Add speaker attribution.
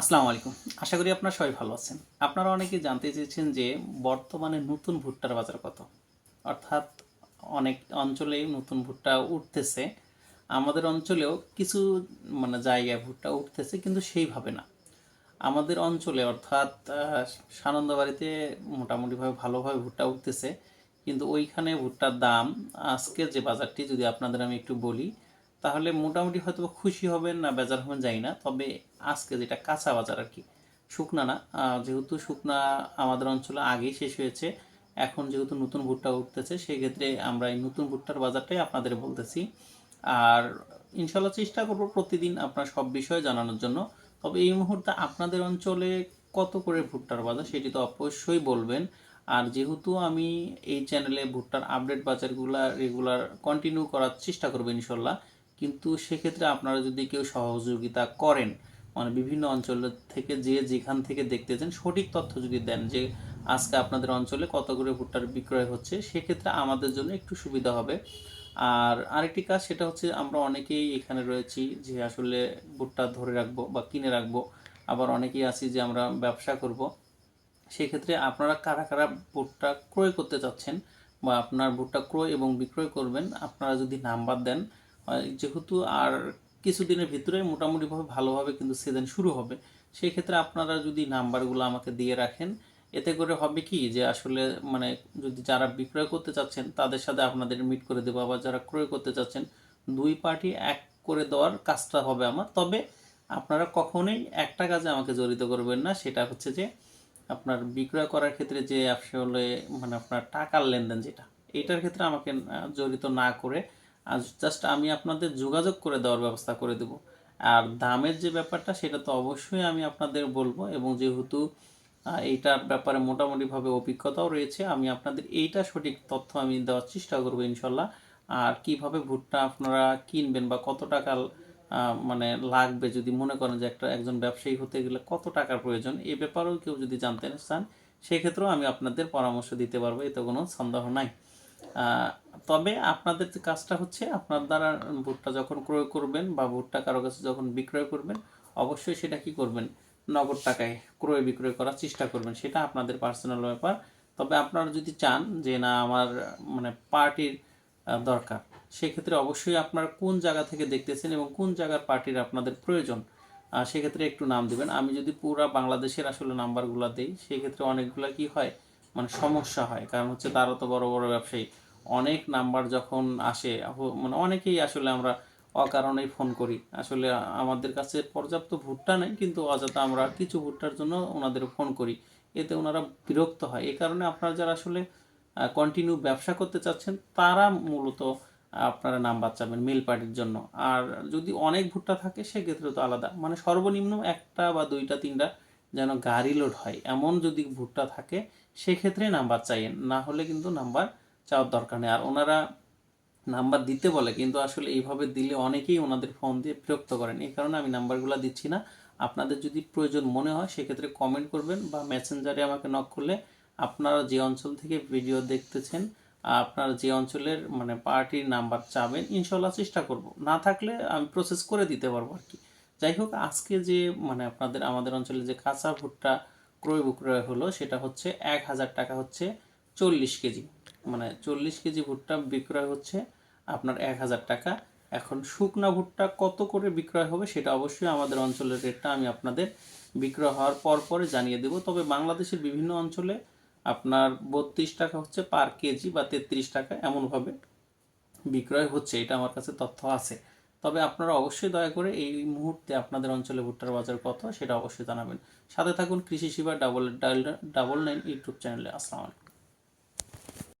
Speaker 1: আসসালামু আলাইকুম। আশা করি আপনারা সবাই ভালো আছেন। আপনারা অনেকে জানতে চেয়েছেন যে বর্তমানে নতুন ভুট্টার বাজার কত? অর্থাৎ অনেক অঞ্চলেই নতুন ভুট্টা উঠতেছে। আমাদের অঞ্চলেও কিছু মানে জায়গায় ভুট্টা উঠতেছে, কিন্তু সেইভাবে না। আমাদের অঞ্চলে, অর্থাৎ সানন্দবাড়িতে মোটামুটিভাবে ভালোভাবে ভুট্টা উঠতেছে। কিন্তু ওইখানে ভুট্টার দাম আজকে যে বাজারটি, যদি আপনাদের আমি একটু বলি তাহলে মোটামুটি হয়তো খুশি হবেন না, বেজার হবেন যাই না। তবে আজকে যেটা কাঁচা বাজার আর কি, শুকনা না। যেহেতু শুকনা আমাদের অঞ্চলে আগেই শেষ হয়েছে, এখন যেহেতু নতুন ভুট্টা উঠতেছে, সেক্ষেত্রে আমরা এই নতুন ভুট্টার বাজারটাই আপনাদের বলতেছি। আর ইনশাল্লাহ চেষ্টা করব প্রতিদিন আপনার সব বিষয়ে জানানোর জন্য। তবে এই মুহূর্তে আপনাদের অঞ্চলে কত করে ভুট্টার বাজার, সেটি তো অবশ্যই বলবেন। আর যেহেতু আমি এই চ্যানেলে ভুট্টার আপডেট বাজারগুলা রেগুলার কন্টিনিউ করার চেষ্টা করব ইনশাল্লাহ কিন্তু সেক্ষেত্রে আপনারা যদি কেউ সহযোগিতা করেন মানে বিভিন্ন অঞ্চল থেকে যে যেখান থেকে দেখতে দেখতেছেন, সঠিক তথ্য যদি দেন যে আজকে আপনাদের অঞ্চলে কত করে ভুট্টার বিক্রয় হচ্ছে, সেক্ষেত্রে আমাদের জন্য একটু সুবিধা হবে। আর আরেকটি কাজ সেটা হচ্ছে আমরা অনেকেই এখানে রয়েছি যে আসলে ভুট্টা ধরে রাখব বা কিনে রাখব। আবার অনেকেই আছি যে আমরা ব্যবসা করব। সেক্ষেত্রে আপনারা কারা কারা ভুট্টা ক্রয় করতে চাচ্ছেন বা আপনার ভুট্টা ক্রয় এবং বিক্রয় করবেন, আপনারা যদি নাম্বার দেন যেহেতু আর কিছুদিনের ভিতরে মোটামুটিভাবে ভালোভাবে কিন্তু সিজন শুরু হবে সেই ক্ষেত্রে আপনারা যদি নাম্বারগুলো আমাকে দিয়ে রাখেন, এতে করে হবে কি যে আসলে মানে যদি যারা বিক্রয় করতে চাচ্ছেন, তাদের সাথে আপনাদের মিট করে দেবো, আবার যারা ক্রয় করতে চাচ্ছেন, দুই পার্টি এক করে দেওয়ার কাজটা হবে আমার। তবে আপনারা কখনোই একটা কাজে আমাকে জড়িত করবেন না, সেটা হচ্ছে যে আপনার বিক্রয় করার ক্ষেত্রে যে আসলে মানে আপনার টাকার লেনদেন যেটা, এটার ক্ষেত্রে আমাকে জড়িত না করে আর জাস্ট আমি আপনাদের যোগাযোগ করে দেওয়ার ব্যবস্থা করে দেব। আর দামের যে ব্যাপারটা, সেটা তো অবশ্যই আমি আপনাদের বলব এবং যেহেতু এইটার ব্যাপারে মোটামুটিভাবে অভিজ্ঞতাও রয়েছে, আমি আপনাদের এইটা সঠিক তথ্য আমি দেওয়ার চেষ্টা করব ইনশাল্লাহ। আর কীভাবে ভুট্টা আপনারা কিনবেন বা কত টাকা মানে লাগবে, যদি মনে করেন যে একটা একজন ব্যবসায়ী হতে গেলে কত টাকার প্রয়োজন, এ ব্যাপারেও কেউ যদি জানতে চান, সেক্ষেত্রেও আমি আপনাদের পরামর্শ দিতে পারব, এতে কোনো সন্দেহ নাই। তবে আপনাদের যে কাজটা হচ্ছে, আপনার দ্বারা ভুট্টা যখন ক্রয় করবেন বা ভুট্টা কারও কাছে যখন বিক্রয় করবেন, অবশ্যই সেটা কি করবেন? নগদ টাকায় ক্রয় বিক্রয় করার চেষ্টা করবেন, সেটা আপনাদের পার্সোনাল ব্যাপার। তবে আপনারা যদি চান যে, না, আমার মানে পার্টির দরকার, সেক্ষেত্রে অবশ্যই আপনারা কোন জায়গা থেকে দেখতেছেন এবং কোন জায়গার পার্টির আপনাদের প্রয়োজন সেক্ষেত্রে একটু নাম দেবেন। আমি যদি পুরা বাংলাদেশের আসলে নাম্বারগুলো দিই, সেক্ষেত্রে অনেকগুলো কি হয়? মানে সমস্যা হয়। কারণ হচ্ছে তারা তো বড় বড় ব্যবসায়ী। অনেক নাম্বার যখন আসে মানে অনেকেই আসলে আমরা অকারণেই ফোন করি। আসলে আমাদের কাছে পর্যাপ্ত ভুট্টা নেই, কিন্তু অযথা আমরা কিছু ভুট্টার জন্য ওনাদের ফোন করি। এতে ওনারা বিরক্ত হয়। এই কারণে আপনারা যারা আসলে কন্টিনিউ ব্যবসা করতে চাচ্ছেন, তারা মূলত আপনারা নাম্বার চাবেন মেল পার্টির জন্য। আর যদি অনেক ভুট্টা থাকে, সেক্ষেত্রে তো আলাদা। মানে সর্বনিম্ন একটা বা দুইটা, তিনটা যেন গাড়ি লোড হয়। এমন যদি ভুট্টা থাকে, সেক্ষেত্রে নাম্বার চাইয়েন। না হলে কিন্তু নাম্বার চাওয়ার দরকার নেই। আর ওনারা নাম্বার দিতে বলে, কিন্তু আসলে এইভাবে দিলে অনেকেই ওনাদের ফোন দিয়ে বিরক্ত করেন। এই কারণে আমি নাম্বারগুলো দিচ্ছি না। আপনাদের যদি প্রয়োজন মনে হয়, সেক্ষেত্রে কমেন্ট করবেন বা মেসেঞ্জারে আমাকে নক করলে আপনারা যে অঞ্চল থেকে ভিডিও দেখতেছেন, আপনারা যে অঞ্চলের মানে পার্টির নাম্বার চাবেন ইনশাল্লাহ চেষ্টা করব। না থাকলে আমি প্রসেস করে দিতে পারব আর কি। যাই হোক, আজকে যে মানে আপনাদের, আমাদের অঞ্চলে যে কাঁচা ভুট্টা ক্রয় বিক্রয় হলো, সেটা হচ্ছে এক হাজার টাকা হচ্ছে চল্লিশ কেজি। মানে চল্লিশ কেজি ভুট্টা বিক্রয় হচ্ছে আপনার এক হাজার টাকা। এখন শুকনা ভুট্টা কত করে বিক্রয় হবে, সেটা অবশ্যই আমাদের অঞ্চলের রেটটা আমি আপনাদের বিক্রয় হওয়ার পর পরে জানিয়ে দেব। তবে বাংলাদেশের বিভিন্ন অঞ্চলে আপনার বত্রিশ টাকা হচ্ছে পার কেজি বা তেত্রিশ টাকা এমনভাবে বিক্রয় হচ্ছে, এটা আমার কাছে তথ্য আছে। তবে আপনারা অবশ্যই দয়া করে এই মুহূর্তে আপনাদের অঞ্চলে ভুট্টার বাজার কত সেটা অবশ্যই জানাবেন। সাথে থাকুন কৃষি সেবা ডাবল ডাবল নাইন ইউটিউব চ্যানেলে। আসসালামু